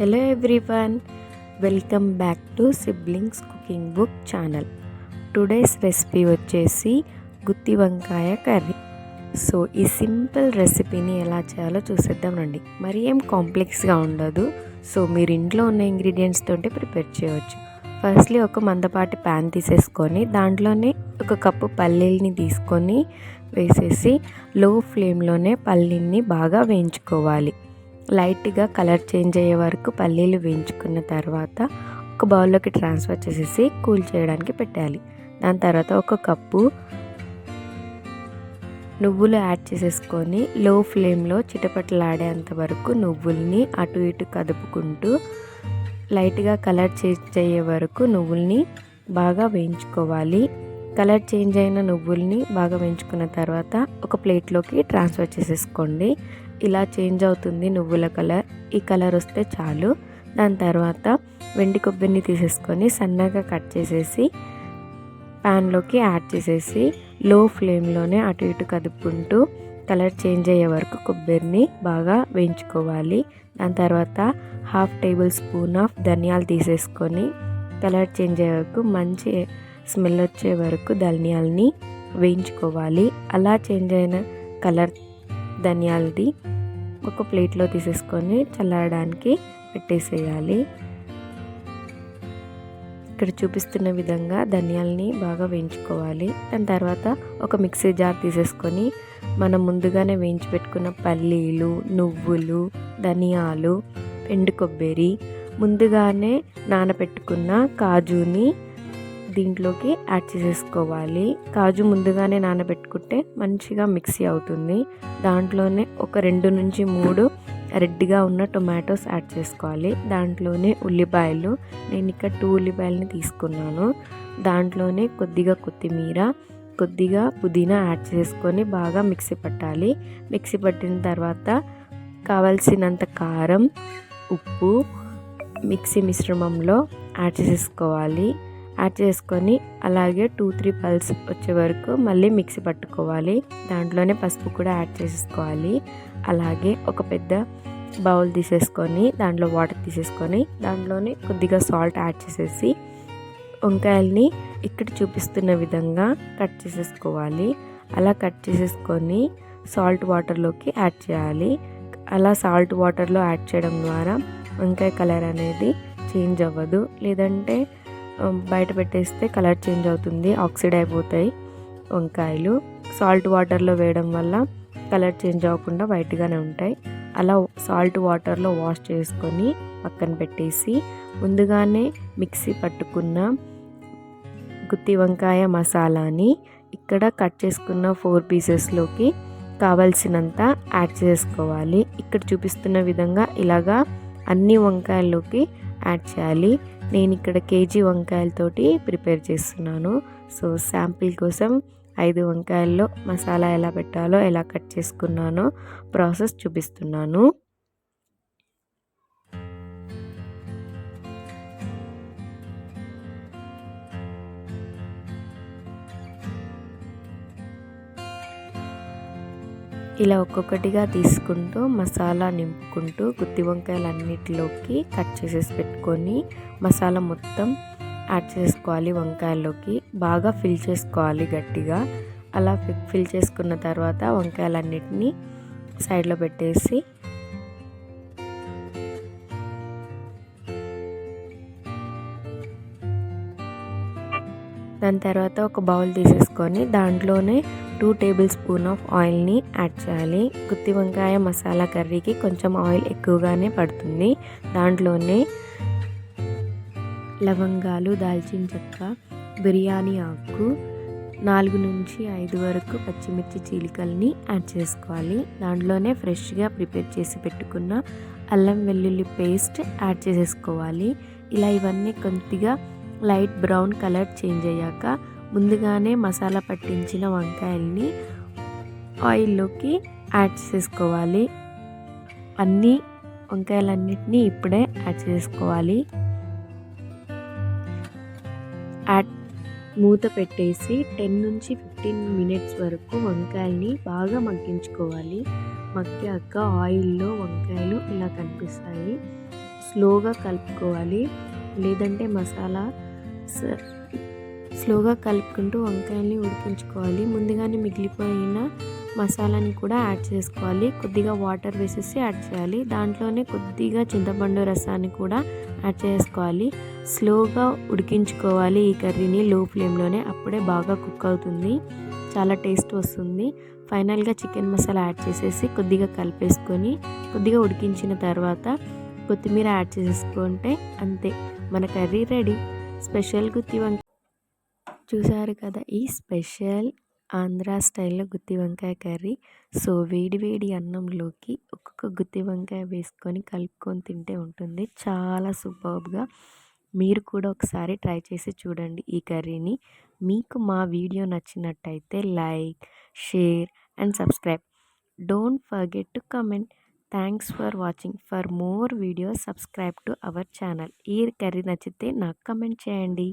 Hello everyone welcome back to siblings cooking book channel today's recipe వచ్చేసి గుత్తి వంకాయ curry. So ఈ simple రెసిపీని ఎలా చేయాలో చూసేద్దాం రండి. మరి ఏం కాంప్లెక్స్గా ఉండదు. సో మీరు ఇంట్లో ఉన్న ఇంగ్రీడియంట్స్ తోటి ప్రిపేర్ చేయవచ్చు. ఫస్ట్లీ ఒక మందపాటి ప్యాన్ తీసేసుకొని దాంట్లోనే ఒక కప్పు పల్లీల్ని తీసుకొని వేసేసి లో ఫ్లేమ్లోనే పల్లీల్ని బాగా వేయించుకోవాలి. లైట్గా కలర్ చేంజ్ అయ్యే వరకు పల్లీలు వేయించుకున్న తర్వాత ఒక బౌల్లోకి ట్రాన్స్ఫర్ చేసేసి కూల్ చేయడానికి పెట్టాలి. దాని తర్వాత ఒక కప్పు నువ్వులు యాడ్ చేసేసుకొని లో ఫ్లేమ్లో చిటపటలాడేంత వరకు నువ్వుల్ని అటు ఇటు కదుపుకుంటూ లైట్గా కలర్ చేంజ్ అయ్యే వరకు నువ్వుల్ని బాగా వేయించుకోవాలి. కలర్ చేంజ్ అయిన నువ్వుల్ని బాగా వేయించుకున్న తర్వాత ఒక ప్లేట్లోకి ట్రాన్స్ఫర్ చేసేసుకోండి. ఇలా చేంజ్ అవుతుంది నువ్వుల కలర్. ఈ కలర్ వస్తే చాలు. దాని తర్వాత వెండి కొబ్బరిని తీసేసుకొని సన్నగా కట్ చేసేసి ప్యాన్లోకి యాడ్ చేసేసి లో ఫ్లేమ్లోనే అటు ఇటు కదుపుకుంటూ కలర్ చేంజ్ అయ్యే వరకు కొబ్బరిని బాగా వేయించుకోవాలి. దాని తర్వాత హాఫ్ టేబుల్ స్పూన్ ఆఫ్ ధనియాలు తీసేసుకొని కలర్ చేంజ్ అయ్యే వరకు మంచి స్మెల్ వచ్చే వరకు ధనియాలని వేయించుకోవాలి. అలా చేంజ్ అయిన కలర్ ధనియాలది ఒక ప్లేట్లో తీసేసుకొని చల్లారడానికి పెట్టేసేయాలి. ఇక్కడ చూపిస్తున్న విధంగా ధనియాలని బాగా వేయించుకోవాలి. దాని తర్వాత ఒక మిక్సీ జార్ తీసేసుకొని మనం ముందుగానే వేయించి పెట్టుకున్న పల్లీలు నువ్వులు ధనియాలు ఎండు కొబ్బరి ముందుగానే నానబెట్టుకున్న కాజుని దీంట్లోకి యాడ్ చేసేసుకోవాలి. కాజు ముందుగానే నానబెట్టుకుంటే మంచిగా మిక్సీ అవుతుంది. దాంట్లోనే ఒక రెండు నుంచి మూడు రెడ్గా ఉన్న టొమాటోస్ యాడ్ చేసుకోవాలి. దాంట్లోనే ఉల్లిపాయలు. నేను ఇక్కడ టూ ఉల్లిపాయలని తీసుకున్నాను. దాంట్లోనే కొద్దిగా కొత్తిమీర కొద్దిగా పుదీనా యాడ్ చేసుకొని బాగా మిక్సీ పట్టాలి. మిక్సీ పట్టిన తర్వాత కావలసినంత కారం ఉప్పు మిక్సీ మిశ్రమంలో యాడ్ చేసేసుకోవాలి. యాడ్ చేసుకొని అలాగే టూ త్రీ పల్స్ వచ్చే వరకు మళ్ళీ మిక్సీ పట్టుకోవాలి. దాంట్లోనే పసుపు కూడా యాడ్ చేసేసుకోవాలి. అలాగే ఒక పెద్ద బౌల్ తీసేసుకొని దాంట్లో వాటర్ తీసేసుకొని దాంట్లోనే కొద్దిగా సాల్ట్ యాడ్ చేసేసి వంకాయల్ని ఇక్కడ చూపిస్తున్న విధంగా కట్ చేసేసుకోవాలి. అలా కట్ చేసేసుకొని సాల్ట్ వాటర్లోకి యాడ్ చేయాలి. అలా సాల్ట్ వాటర్లో యాడ్ చేయడం ద్వారా వంకాయ కలర్ అనేది చేంజ్ అవ్వదు. లేదంటే బయట పెట్టేస్తే కలర్ చేంజ్ అవుతుంది ఆక్సిడ్ అయిపోతాయి వంకాయలు. సాల్ట్ వాటర్లో వేయడం వల్ల కలర్ చేంజ్ అవ్వకుండా వైట్గానే ఉంటాయి. అలా సాల్ట్ వాటర్లో వాష్ చేసుకొని పక్కన పెట్టేసి ముందుగానే మిక్సీ పట్టుకున్న గుత్తి వంకాయ మసాలాని ఇక్కడ కట్ చేసుకున్న ఫోర్ పీసెస్లోకి కావలసినంత యాడ్ చేసుకోవాలి. ఇక్కడ చూపిస్తున్న విధంగా ఇలాగా అన్ని వంకాయల్లోకి యాడ్ చేయాలి. నేను ఇక్కడ కేజీ వంకాయలతోటి ప్రిపేర్ చేస్తున్నాను. సో శాంపిల్ కోసం ఐదు వంకాయల్లో మసాలా ఎలా పెట్టాలో ఎలా కట్ చేసుకున్నానో ప్రాసెస్ చూపిస్తున్నాను. ఇలా ఒక్కొక్కటిగా తీసుకుంటూ మసాలా నింపుకుంటూ గుత్తి వంకాయలన్నిటిలోకి కట్ చేసేసి పెట్టుకొని మసాలా మొత్తం యాడ్ చేసుకోవాలి వంకాయల్లోకి బాగా ఫిల్ చేసుకోవాలి గట్టిగా. అలా ఫిల్ చేసుకున్న తర్వాత వంకాయలన్నిటినీ సైడ్లో పెట్టేసి దాని తర్వాత ఒక బౌల్ తీసేసుకొని దాంట్లోనే టూ టేబుల్ స్పూన్ ఆఫ్ ఆయిల్ని యాడ్ చేయాలి. గుత్తి వంకాయ మసాలా కర్రీకి కొంచెం ఆయిల్ ఎక్కువగానే పడుతుంది. దాంట్లోనే లవంగాలు దాల్చిన చెక్క బిర్యానీ ఆకు నాలుగు నుంచి ఐదు వరకు పచ్చిమిర్చి చీలికల్ని యాడ్ చేసుకోవాలి. దాంట్లోనే ఫ్రెష్గా ప్రిపేర్ చేసి పెట్టుకున్న అల్లం వెల్లుల్లి పేస్ట్ యాడ్ చేసేసుకోవాలి. ఇలా ఇవన్నీ కొద్దిగా లైట్ బ్రౌన్ కలర్ చేంజ్ అయ్యాక ముందుగానే మసాలా పట్టించిన వంకాయల్ని ఆయిల్లోకి యాడ్ చేసుకోవాలి. అన్నీ వంకాయలన్నిటినీ ఇప్పుడే యాడ్ చేసుకోవాలి. యాడ్ మూత పెట్టేసి టెన్ నుంచి ఫిఫ్టీన్ మినిట్స్ వరకు వంకాయల్ని బాగా మగ్గించుకోవాలి. మగ్గాక ఆయిల్లో వంకాయలు ఇలా కనిపిస్తాయి. స్లోగా కలుపుకోవాలి. లేదంటే మసాలా స- స్లోగా కలుపుకుంటూ వంకాయల్ని ఉడికించుకోవాలి. ముందుగానే మిగిలిపోయిన మసాలాని కూడా యాడ్ చేసుకోవాలి. కొద్దిగా వాటర్ వేసేసి యాడ్ చేయాలి. దాంట్లోనే కొద్దిగా చింతపండు రసాన్ని కూడా యాడ్ చేసుకోవాలి. స్లోగా ఉడికించుకోవాలి ఈ కర్రీని లో ఫ్లేమ్లోనే. అప్పుడే బాగా కుక్ అవుతుంది. చాలా టేస్ట్ వస్తుంది. ఫైనల్గా చికెన్ మసాలా యాడ్ చేసేసి కొద్దిగా కలిపేసుకొని కొద్దిగా ఉడికించిన తర్వాత కొత్తిమీర యాడ్ చేసేసుకుంటే అంతే. మన కర్రీ రెడీ. స్పెషల్ గుత్తి వంకాయ చూసారు కదా ఈ స్పెషల్ ఆంధ్ర స్టైల్లో గుత్తి వంకాయ కర్రీ. సో వేడి వేడి అన్నంలోకి ఒక్కొక్క గుత్తి వంకాయ వేసుకొని కలుపుకొని తింటే ఉంటుంది. చాలా సూపర్బ్గా. మీరు కూడా ఒకసారి ట్రై చేసి చూడండి ఈ కర్రీని. మీకు మా వీడియో నచ్చినట్టయితే like share and subscribe. Don't forget to comment. Thanks for watching. For more videos subscribe to our channel. ఈ కర్రీ నచ్చితే నాకు కమెంట్ చేయండి.